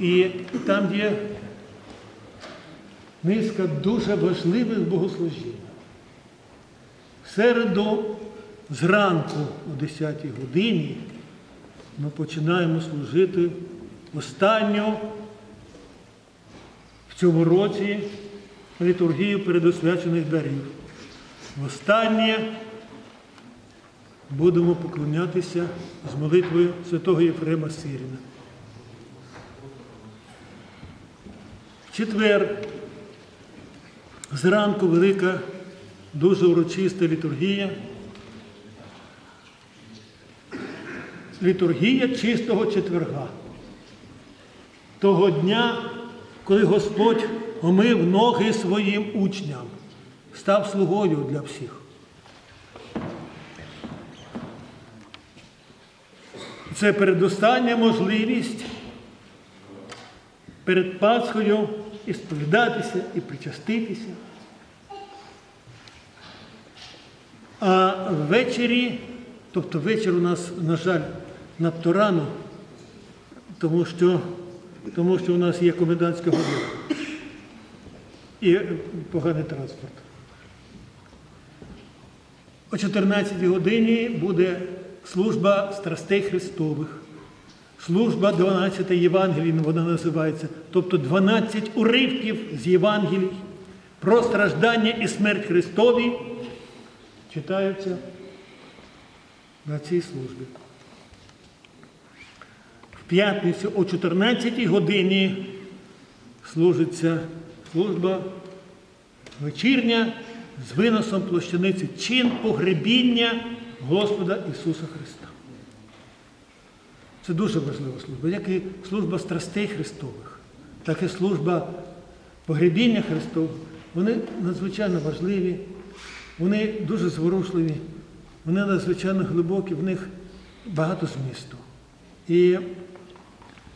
І там є низка дуже важливих богослужінь. В середу зранку о 10 годині ми починаємо служити останню в цьому році літургію передосвячених дарів. Востаннє будемо поклонятися з молитвою святого Єфрема Сиріна. Четвер зранку велика, дуже урочиста літургія. Літургія чистого четверга. Того дня, коли Господь омив ноги своїм учням, став слугою для всіх. Це передостання можливість перед Пасхою і сповідатися, і причаститися. А ввечері, тобто вечір у нас, на жаль, надто рано, тому що, тому що у нас є комендантська година і поганий транспорт. О 14 годині буде служба страстей Христових. Служба 12 Євангелій, вона називається, тобто 12 уривків з Євангелій про страждання і смерть Христові читаються на цій службі. В п'ятницю о 14 годині служиться служба вечірня з виносом площаниці чин погребіння Господа Ісуса Христа. Це дуже важлива служба, як і служба страстей Христових, так і служба погребіння Христового. Вони надзвичайно важливі, вони дуже зворушливі, вони надзвичайно глибокі, в них багато змісту. І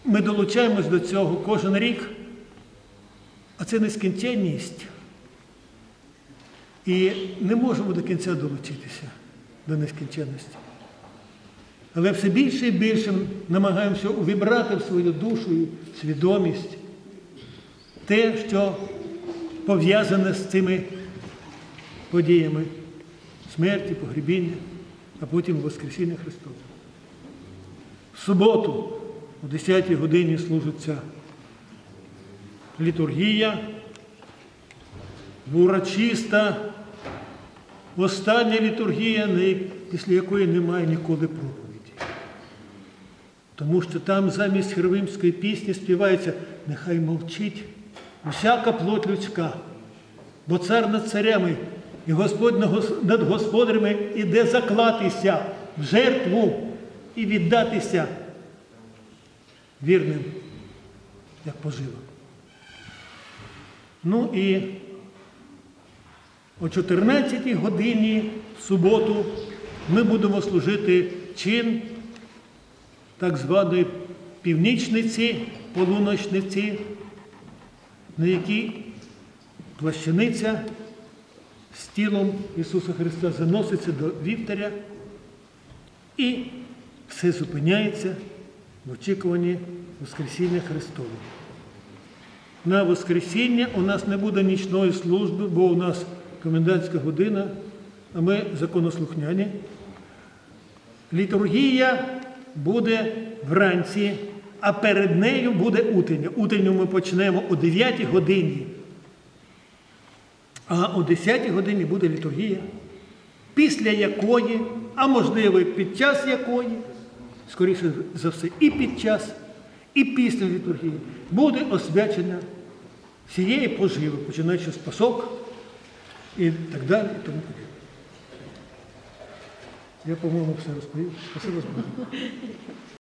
ми долучаємось до цього кожен рік, а це нескінченність. І не можемо до кінця долучитися до нескінченності. Але все більше і більше намагаємося увібрати в свою душу і свідомість те, що пов'язане з цими подіями смерті, погребіння, а потім Воскресіння Христове. В суботу о 10-й годині служиться літургія, урочиста, остання літургія, після якої немає ніколи проповіді. Тому що там замість херовимської пісні співається Нехай мовчить усяка плоть людська, бо цар над царями і Господь над господарями іде заклатися в жертву і віддатися вірним, як пожива. Ну і о 14 годині в суботу ми будемо служити чин так званої північниці, полуночниці, на якій плащаниця з тілом Ісуса Христа заноситься до вівтаря і все зупиняється в очікуванні Воскресіння Христового. На Воскресіння у нас не буде нічної служби, бо у нас комендантська година, а ми законослухняні. Літургія буде вранці, а перед нею буде утрення. Утренню ми почнемо о 9 годині. А о 10 годині буде літургія, після якої, а можливо, під час якої, скоріше за все, і під час, і після літургії буде освячення всієї поживи, починаючи з пасок і так далі. і тому подібне. Я, по-моєму, все розповів. Спасибо.